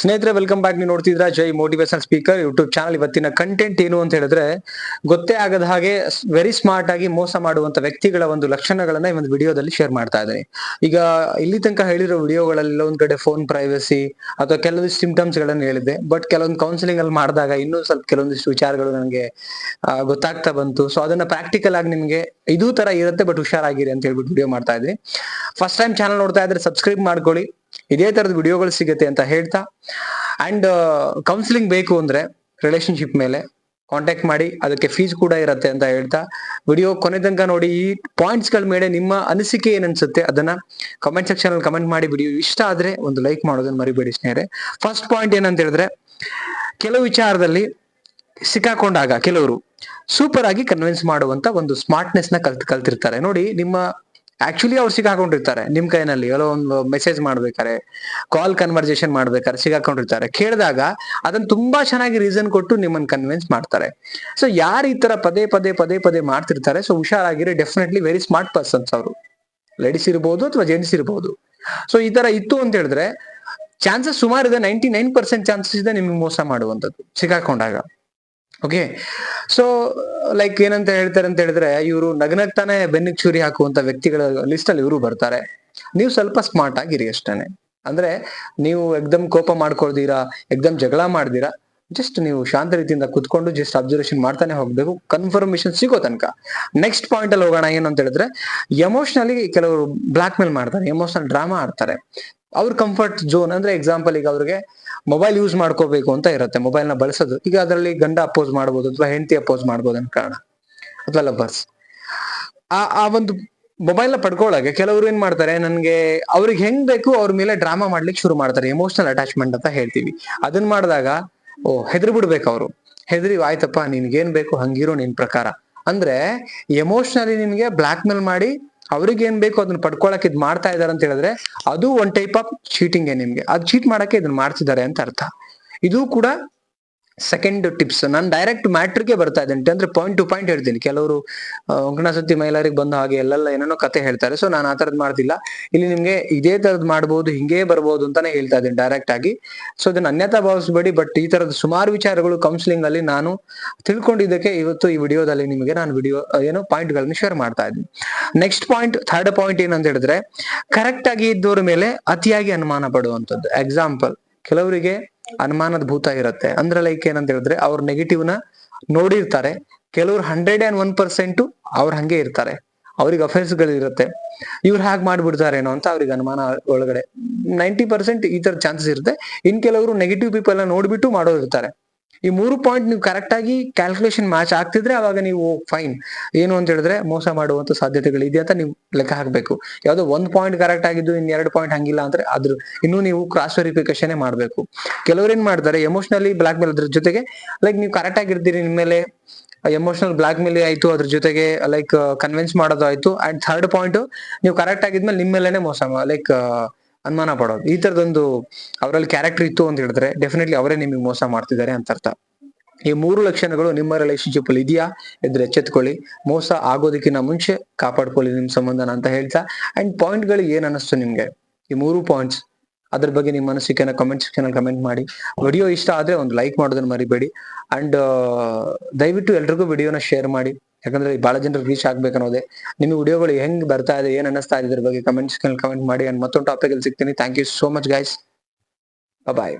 ಸ್ನೇಹಿತರೆ welcome back ನೀವು ನೋಡ್ತಿದ್ರ Jai motivation speaker YouTube channel ಇವತ್ತಿನ ಕಂಟೆಂಟ್ ಏನು ಅಂತ ಹೇಳಿದ್ರೆ, ಗೊತ್ತೇ ಆಗದ ಹಾಗೆ ವೆರಿ ಸ್ಮಾರ್ಟ್ ಆಗಿ ಮೋಸ ಮಾಡುವಂತ ವ್ಯಕ್ತಿಗಳ ಒಂದು ಲಕ್ಷಣಗಳನ್ನ ಈ ಒಂದು ವಿಡಿಯೋದಲ್ಲಿ ಶೇರ್ ಮಾಡ್ತಾ ಇದ್ದೀನಿ. ಈಗ ಇಲ್ಲಿ ತನಕ ಹೇಳಿರೋ ವಿಡಿಯೋಗಳಲ್ಲಿ ಒಂದ್ ಕಡೆ ಫೋನ್ ಪ್ರೈವಸಿ ಅಥವಾ ಕೆಲವೊಂದಿಷ್ಟು ಸಿಂಪ್ಟಮ್ಸ್ ಗಳನ್ನ ಹೇಳಿದೆ ಬಟ್ ಕೆಲವೊಂದು ಕೌನ್ಸಿಲಿಂಗ್ ಅಲ್ಲಿ ಮಾಡಿದಾಗ ಇನ್ನೂ ಸ್ವಲ್ಪ ಕೆಲವೊಂದಿಷ್ಟು ವಿಚಾರಗಳು ನನಗೆ ಗೊತ್ತಾಗ್ತಾ ಬಂತು. ಸೊ ಅದನ್ನ ಪ್ರಾಕ್ಟಿಕಲ್ ಆಗಿ ನಿಮ್ಗೆ ಇದೂ ತರ ಇರುತ್ತೆ ಬಟ್ ಹುಷಾರಾಗಿರಿ ಅಂತ ಹೇಳ್ಬಿಟ್ಟು ವಿಡಿಯೋ ಮಾಡ್ತಾ ಇದ್ದೀನಿ. ಫಸ್ಟ್ ಟೈಮ್ ಚಾನಲ್ ನೋಡ್ತಾ ಇದ್ರೆ ಸಬ್ಸ್ಕ್ರೈಬ್ ಮಾಡ್ಕೊಳ್ಳಿ. ಇದೇ ತರದ ವಿಡಿಯೋಗಳು ಸಿಗುತ್ತೆ ಅಂತ ಹೇಳ್ತಾ. ಅಂಡ್ ಕೌನ್ಸಿಲಿಂಗ್ ಬೇಕು ಅಂದ್ರೆ ರಿಲೇಶನ್ಶಿಪ್ ಮೇಲೆ ಕಾಂಟ್ಯಾಕ್ಟ್ ಮಾಡಿ, ಅದಕ್ಕೆ ಫೀಸ್ ಕೂಡ ಇರುತ್ತೆ ಅಂತ ಹೇಳ್ತಾ. ವಿಡಿಯೋ ಕೊನೆ ತನಕ ನೋಡಿ, ಈ ಪಾಯಿಂಟ್ಸ್ಗಳ ಮೇಲೆ ನಿಮ್ಮ ಅನಿಸಿಕೆ ಏನನ್ಸುತ್ತೆ ಅದನ್ನ ಕಮೆಂಟ್ ಸೆಕ್ಷನ್ ಅಲ್ಲಿ ಕಮೆಂಟ್ ಮಾಡಿ, ವಿಡಿಯೋ ಇಷ್ಟ ಆದ್ರೆ ಒಂದು ಲೈಕ್ ಮಾಡೋದನ್ನ ಮರಿಬೇಡಿ ಸ್ನೇಹಿತರೆ. ಫಸ್ಟ್ ಪಾಯಿಂಟ್ ಏನಂತ ಹೇಳಿದ್ರೆ, ಕೆಲವು ವಿಚಾರದಲ್ಲಿ ಸಿಕ್ಕಾಕೊಂಡಾಗ ಕೆಲವರು ಸೂಪರ್ ಆಗಿ ಕನ್ವಿನ್ಸ್ ಮಾಡುವಂತ ಒಂದು ಸ್ಮಾರ್ಟ್ನೆಸ್ನ ಕಲ್ತ್, ಕಲ್ತಿರ್ತಾರೆ. ನೋಡಿ, ನಿಮ್ಮ ಆಕ್ಚುಲಿ ಅವ್ರು ಸಿಗಾಕೊಂಡಿರ್ತಾರೆ ನಿಮ್ ಕೈನಲ್ಲಿ ಎಲ್ಲೋ ಒಂದು ಮೆಸೇಜ್ ಮಾಡ್ಬೇಕಾರೆ ಕಾಲ್ ಕನ್ವರ್ಸೇಷನ್ ಮಾಡ್ಬೇಕಾದ್ರೆ ಸಿಗಾಕೊಂಡಿರ್ತಾರೆ ಕೇಳಿದಾಗ ಅದನ್ನ ತುಂಬಾ ಚೆನ್ನಾಗಿ ರೀಸನ್ ಕೊಟ್ಟು ನಿಮ್ಮನ್ನ ಕನ್ವಿನ್ಸ್ ಮಾಡ್ತಾರೆ. ಸೊ ಯಾರು ಈ ತರ ಪದೇ ಪದೇ ಪದೇ ಪದೇ ಮಾಡ್ತಿರ್ತಾರೆ ಸೊ ಹುಷಾರಾಗಿರಿ. ಡೆಫಿನೆಟ್ಲಿ ವೆರಿ ಸ್ಮಾರ್ಟ್ ಪರ್ಸನ್ಸ್ ಅವರು. ಲೇಡೀಸ್ ಇರ್ಬೋದು ಅಥವಾ ಜೆಂಟ್ಸ್ ಇರ್ಬೋದು. ಸೊ ಈ ತರ ಇತ್ತು ಅಂತ ಹೇಳಿದ್ರೆ ಚಾನ್ಸಸ್ ಸುಮಾರು ಇದೆ ನೈಂಟಿ ನೈನ್ ಪರ್ಸೆಂಟ್ ಚಾನ್ಸಸ್ ಇದೆ ನಿಮ್ಗೆ ಮೋಸ ಮಾಡುವಂಥದ್ದು. ಸಿಕ್ಕಾಕೊಂಡಾಗ. ಓಕೆ ಸೊ ಲೈಕ್ ಏನಂತ ಹೇಳ್ತಾರೆ ಅಂತ ಹೇಳಿದ್ರೆ, ಇವರು ನಗನಗ್ತಾನೆ ಬೆನ್ನಿಗೆ ಚೂರಿ ಹಾಕುವಂತ ವ್ಯಕ್ತಿಗಳ ಲಿಸ್ಟ್ ಅಲ್ಲಿ ಇವರು ಬರ್ತಾರೆ. ನೀವು ಸ್ವಲ್ಪ ಸ್ಮಾರ್ಟ್ ಆಗಿರಿ ಅಷ್ಟೇನೆ. ಅಂದ್ರೆ ನೀವು ಎಕ್ದಮ್ ಕೋಪ ಮಾಡ್ಕೊಳ್ದೀರಾ, ಎಕ್ದಮ್ ಜಗಳ ಮಾಡ್ದೀರಾ ಜಸ್ಟ್ ನೀವು ಶಾಂತ ರೀತಿಯಿಂದ ಕುತ್ಕೊಂಡು ಜಸ್ಟ್ ಅಬ್ಸರ್ವೇಷನ್ ಮಾಡ್ತಾನೆ ಹೋಗ್ಬೇಕು. ಕನ್ಫರ್ಮೇಶನ್ ಸಿಗೋ ತನಕ. ನೆಕ್ಸ್ಟ್ ಪಾಯಿಂಟ್ ಅಲ್ಲಿ ಹೋಗೋಣ, ಏನು ಅಂತ ಹೇಳಿದ್ರೆ ಎಮೋಷನಲಿ ಕೆಲವರು ಬ್ಲಾಕ್ ಮೇಲ್ ಮಾಡ್ತಾರೆ ಎಮೋಷನಲ್ ಡ್ರಾಮಾ ಆಡ್ತಾರೆ. ಅವ್ರ ಕಂಫರ್ಟ್ ಝೋನ್ ಅಂದ್ರೆ ಎಕ್ಸಾಂಪಲ್ ಈಗ ಅವ್ರಿಗೆ ಮೊಬೈಲ್ ಯೂಸ್ ಮಾಡ್ಕೋಬೇಕು ಅಂತ ಇರುತ್ತೆ ಮೊಬೈಲ್ನ ಬಳಸೋದು. ಈಗ ಅದರಲ್ಲಿ ಗಂಡ ಅಪೋಸ್ ಮಾಡ್ಬೋದು ಅಥವಾ ಹೆಂಡತಿ ಅಪೋಸ್ ಮಾಡ್ಬೋದು ಅಂತ ಕಾರಣ. ಅಥವಾ ಲವರ್ಸ್ ಆ ಆ ಒಂದು ಮೊಬೈಲ್ನ ಪಡ್ಕೊಳ್ಳೋಕೆ ಕೆಲವರು ಏನ್ ಮಾಡ್ತಾರೆ, ನನ್ಗೆ ಅವ್ರಿಗೆ ಹೆಂಗ್ ಬೇಕು ಅವ್ರ ಮೇಲೆ ಡ್ರಾಮಾ ಮಾಡ್ಲಿಕ್ಕೆ ಶುರು ಮಾಡ್ತಾರೆ ಎಮೋಷನಲ್ ಅಟ್ಯಾಚ್ಮೆಂಟ್ ಅಂತ ಹೇಳ್ತೀವಿ. ಅದನ್ನ ಮಾಡಿದಾಗ, ಓ ಹೆದ್ರಿ ಬಿಡ್ಬೇಕು ಅವರು. ಹೆದರಿ, ಆಯ್ತಪ್ಪ, ನಿನ್ಗೇನ್ ಬೇಕು, ಹಂಗಿರೋ ನಿನ್ ಪ್ರಕಾರ. ಅಂದ್ರೆ ಎಮೋಷನಲಿ ನಿನ್ಗೆ ಬ್ಲಾಕ್ ಮೇಲ್ ಮಾಡಿ ಅವ್ರಿಗೆ ಏನ್ ಬೇಕು ಅದನ್ನ ಪಡ್ಕೊಳಕ್ ಇದ್ ಮಾಡ್ತಾ ಇದಾರೆ ಅಂತ ಹೇಳಿದ್ರೆ ಅದು ಒಂದ್ ಟೈಪ್ ಆಫ್ ಚೀಟಿಂಗ್ ನಿಮ್ಗೆ. ಅದು ಚೀಟ್ ಮಾಡಕ್ಕೆ ಇದನ್ನ ಮಾಡ್ತಿದ್ದಾರೆ ಅಂತ ಅರ್ಥ. ಇದು ಕೂಡ ಸೆಕೆಂಡ್ ಟಿಪ್ಸ್ ನಾನು ಡೈರೆಕ್ಟ್ ಮ್ಯಾಟ್ರಿಗೆ ಬರ್ತಾ ಇದ್ದೀನಿ. ಅಂದ್ರೆ ಪಾಯಿಂಟ್ ಟು ಪಾಯಿಂಟ್ ಹೇಳ್ತೀನಿ. ಕೆಲವರು ಸತಿ ಮಹಿಳೆಯರಿಗೆ ಬಂದ ಹಾಗೆ ಎಲ್ಲೆಲ್ಲ ಏನೇನೋ ಕತೆ ಹೇಳ್ತಾರೆ. ಸೊ ನಾನು ಆ ತರದ್ ಮಾಡ್ತಿಲ್ಲ. ಇಲ್ಲಿ ನಿಮ್ಗೆ ಇದೇ ತರದ್ ಮಾಡ್ಬೋದು, ಹಿಂಗೇ ಬರ್ಬೋದು ಅಂತಾನೆ ಹೇಳ್ತಾ ಇದ್ದೀನಿ ಡೈರೆಕ್ಟ್ ಆಗಿ. ಸೊ ಇದನ್ನ ಅನ್ಯತಾ ಭಾವಿಸಬೇಡಿ ಬಟ್ ಈ ತರದ ಸುಮಾರು ವಿಚಾರಗಳು ಕೌನ್ಸಿಲಿಂಗ್ ಅಲ್ಲಿ ನಾನು ತಿಳ್ಕೊಂಡಿದ್ದಕ್ಕೆ ಇವತ್ತು ಈ ವಿಡಿಯೋದಲ್ಲಿ ನಿಮಗೆ ನಾನು ವಿಡಿಯೋ, ಏನೋ ಪಾಯಿಂಟ್ ಗಳನ್ನ ಶೇರ್ ಮಾಡ್ತಾ ಇದ್ದೀನಿ. ನೆಕ್ಸ್ಟ್ ಪಾಯಿಂಟ್ ಥರ್ಡ್ ಪಾಯಿಂಟ್ ಏನಂತ ಹೇಳಿದ್ರೆ ಕರೆಕ್ಟ್ ಆಗಿ ಇದ್ದವ್ರ ಮೇಲೆ ಅತಿಯಾಗಿ ಅನುಮಾನ ಪಡುವಂತದ್ದು ಎಕ್ಸಾಂಪಲ್ ಕೆಲವರಿಗೆ ಅನುಮಾನದ ಭೂತ ಇರುತ್ತೆ. ಅಂದ್ರೆ ಲೈಕ್ ಏನಂತ ಹೇಳಿದ್ರೆ ಅವ್ರ ನೆಗೆಟಿವ್ನ ನೋಡಿರ್ತಾರೆ. ಕೆಲವ್ರು ಹಂಡ್ರೆಡ್ ಅಂಡ್ ಒನ್ ಪರ್ಸೆಂಟ್ ಅವ್ರ ಹಂಗೆ ಇರ್ತಾರೆ. ಅವ್ರಿಗೆ ಅಫೇರ್ಸ್ ಗಳಿರುತ್ತೆ ಇವ್ರು ಹಾಗೆ ಮಾಡ್ಬಿಡ್ತಾರೇನೋ ಅಂತ ಅವ್ರಿಗೆ ಅನುಮಾನ ಒಳಗಡೆ. ನೈಂಟಿ ಪರ್ಸೆಂಟ್ ಈ ತರ ಚಾನ್ಸಸ್ ಇರುತ್ತೆ. ಇನ್ ಕೆಲವರು ನೆಗೆಟಿವ್ ಪೀಪಲ್ನ ನೋಡ್ಬಿಟ್ಟು ಮಾಡೋರು ಇರ್ತಾರೆ. ಈ ಮೂರು ಪಾಯಿಂಟ್ ನೀವು ಕರೆಕ್ಟ್ ಆಗಿ ಕ್ಯಾಲ್ಕುಲೇಷನ್ ಮ್ಯಾಚ್ ಆಗ್ತಿದ್ರೆ ಅವಾಗ ನೀವು ಫೈನ್ ಏನು ಅಂತ ಹೇಳಿದ್ರೆ ಮೋಸ ಮಾಡುವಂತ ಸಾಧ್ಯತೆಗಳು ಇದೆ ಅಂತ ನೀವು ಲೆಕ್ಕ ಹಾಕ್ಬೇಕು. ಯಾವುದೋ ಒಂದ್ ಪಾಯಿಂಟ್ ಕರೆಕ್ಟ್ ಆಗಿದ್ದು ಇನ್ ಎರಡು ಪಾಯಿಂಟ್ ಹಂಗಿಲ್ಲ ಅಂದ್ರೆ ಅದ್ರ ಇನ್ನೂ ನೀವು ಕ್ರಾಸ್ ವೆರಿಫಿಕೇಶನ್ ಮಾಡ್ಬೇಕು. ಕೆಲವ್ರು ಏನ್ ಮಾಡ್ತಾರೆ ಎಮೋಷನಲಿ ಬ್ಲಾಕ್ ಮೇಲ್ ಅದ್ರ ಜೊತೆಗೆ ಲೈಕ್ ನೀವು ಕರೆಕ್ಟ್ ಆಗಿರ್ತೀರಿ ನಿಮ್ಮ ಮೇಲೆ ಎಮೋಷನಲ್ ಬ್ಲಾಕ್ ಮೇಲ್ ಆಯ್ತು ಅದ್ರ ಜೊತೆಗೆ ಲೈಕ್ ಕನ್ವಿನ್ಸ್ ಮಾಡೋದು ಆಯ್ತು ಅಂಡ್ ಥರ್ಡ್ ಪಾಯಿಂಟ್ ನೀವು ಕರೆಕ್ಟ್ ಆಗಿದ್ಮೇಲೆ ನಿಮ್ಮ ಮೇಲೆನೆ ಮೋಸ ಲೈಕ್ ಅನುಮಾನ ಪಡೋದು. ಈ ತರದೊಂದು ಅವರಲ್ಲಿ ಕ್ಯಾರೆಕ್ಟರ್ ಇತ್ತು ಅಂತ ಹೇಳಿದ್ರೆ ಡೆಫಿನೆಟ್ಲಿ ಅವರೇ ನಿಮಗೆ ಮೋಸ ಮಾಡ್ತಿದ್ದಾರೆ ಅಂತ ಅರ್ಥ. ಈ ಮೂರು ಲಕ್ಷಣಗಳು ನಿಮ್ಮ ರಿಲೇಶನ್ಶಿಪ್ ಅಲ್ಲಿ ಇದೆಯಾ ಇದ್ರೆ ಎಚ್ಚೆತ್ಕೊಳ್ಳಿ. ಮೋಸ ಆಗೋದಕ್ಕಿಂತ ಮುಂಚೆ ಕಾಪಾಡ್ಕೊಳ್ಳಿ ನಿಮ್ ಸಂಬಂಧನ ಅಂತ ಹೇಳ್ತಾ. ಅಂಡ್ ಪಾಯಿಂಟ್ಗಳು ಏನ್ ಅನಿಸ್ತು ನಿಮ್ಗೆ? ಈ ಮೂರು ಪಾಯಿಂಟ್ಸ್ ಅದ್ರ ಬಗ್ಗೆ ನಿಮ್ಮ ಮನಸ್ಸಿಗೆ ಕಮೆಂಟ್ ಸೆಕ್ಷನ್ ಅಲ್ಲಿ ಕಮೆಂಟ್ ಮಾಡಿ. ವಿಡಿಯೋ ಇಷ್ಟ ಆದ್ರೆ ಒಂದು ಲೈಕ್ ಮಾಡೋದನ್ನ ಮರಿಬೇಡಿ. ಅಂಡ್ ದಯವಿಟ್ಟು ಎಲ್ರಿಗೂ ವಿಡಿಯೋನ ಶೇರ್ ಮಾಡಿ. ಯಾಕಂದ್ರೆ ಬಹಳ ಜನರು ರೀಚ್ ಆಗ್ಬೇಕು ಅನ್ನೋದೇ. ನಿಮ್ಮ ವಿಡಿಯೋಗಳು ಹೆಂಗ್ ಬರ್ತಾ ಇದೆ, ಏನ್ ಅನ್ನಿಸ್ತಾ ಇದೆ ಇದ್ರ ಬಗ್ಗೆ ಕಮೆಂಟ್ಸ್ ಕಮೆಂಟ್ ಮಾಡಿ ಮತ್ತೊಂದು ಟಾಪಿಕ್ ಅಲ್ಲಿ ಸಿಗ್ತೀನಿ. Thank you so much guys bye